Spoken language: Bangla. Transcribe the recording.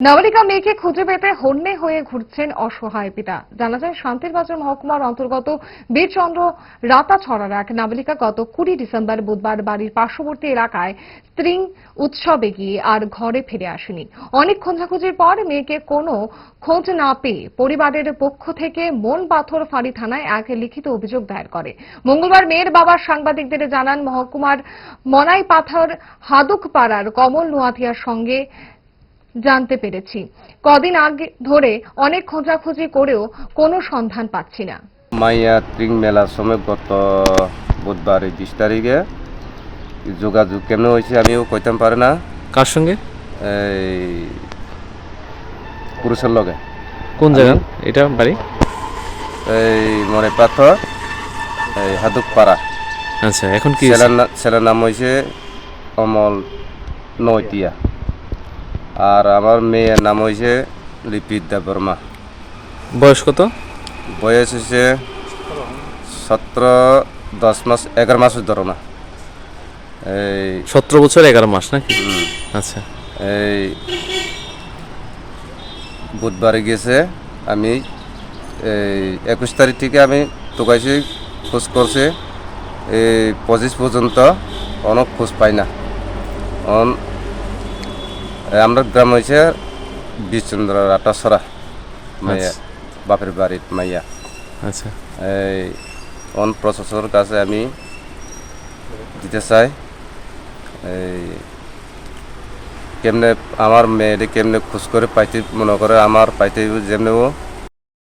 নাবালিকা মেয়েকে খুঁজে পেতে হন্যে হয়ে ঘুরছেন অসহায় পিতা। জানা যায়, শান্তির বাজার মহকুমার অন্তর্গত বীরচন্দ্র রাতাছড়ার এক নাবালিকা গত কুড়ি ডিসেম্বর বুধবার বাড়ির পার্শ্ববর্তী এলাকায় স্ত্রিং উৎসবে গিয়ে আর ঘরে ফিরে আসেনি। অনেক খোঁজাখুঁজির পর মেয়েকে কোনো খোঁজ না পেয়ে পরিবারের পক্ষ থেকে মন পাথর ফাঁড়ি থানায় এক লিখিত অভিযোগ দায়ের করে। মঙ্গলবার মেয়ের বাবা সাংবাদিকদের জানান, মহকুমার মনাই পাথর হাদুক পাড়ার কমল নোয়াথিয়ার সঙ্গে জানতে পেরেছি। কদিন আগে ধরে অনেক খোঁজাখুঁজি করেও কোনো সন্ধান পাচ্ছি না। মাইয়া ত্রিং মেলার সময় গত বুধবার বিশ তারিখে যোগাযোগ কেমন হয়েছে আমিও কইতাম পারে না। কার সঙ্গে? এই পুরুষের লগে। কোন জায়গা? এটা বাড়ি? এই মনে পাথর এই হাদুক পাড়া আচ্ছা এখন কি ছেলের নাম হয়েছে অমল নৈতিয়া। আর আমার মেয়ের নাম হয়েছে লিপিদ্যা বর্মা। বয়স কত? বয়স হয়েছে সতেরো দশ মাস এগারো মাসের ধরো না এই সতেরো বছর এগারো মাস নাকি? আচ্ছা। এই বুধবারে গেছে আমি এই একুশ তারিখ থেকে আমি তোকাইছি খোঁজ করছে। এই পঁচিশ পর্যন্ত অনেক খোঁজ পাই না। অন আমরা গ্রাম হয়েছে বিশচন্দ্র আটাসরা মাইয়া আচ্ছা। বাপের বাড়ির মাইয়া। আচ্ছা। এই অন প্রশাসনের কাছে আমি দিতে চাই। এই কেমনে আমার মেয়েটি কেমনে খোঁজ করে পাইতে মনে করে আমার পাইতে যেমনি ও